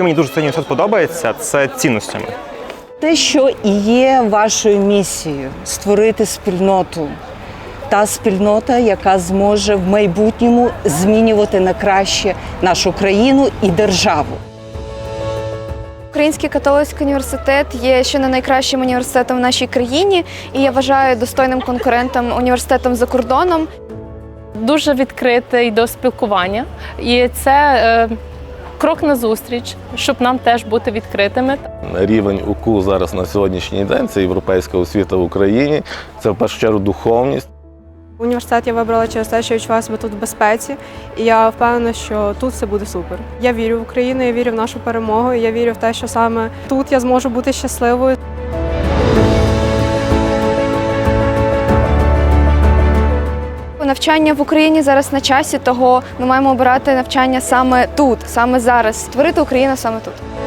Чим мені дуже цей університет подобається, це цінностями. Те, що і є вашою місією створити спільноту. Та спільнота, яка зможе в майбутньому змінювати на краще нашу країну і державу. Український католицький університет є ще не найкращим університетом в нашій країні, і я вважаю достойним конкурентом університетом за кордоном. дуже відкритий до спілкування, і це е, крок назустріч, щоб нам теж бути відкритими. Рівень УКУ зараз на сьогоднішній день це європейська освіта в Україні. Це в першу чергу духовність. Університет я вибрала через те, що відчуваю себе тут в безпеці, і я впевнена, що тут все буде супер. Я вірю в Україну, я вірю в нашу перемогу, і я вірю в те, що саме тут я зможу бути щасливою. Навчання в Україні зараз на часі, того ми маємо обирати навчання саме тут, саме зараз, створити Україну саме тут.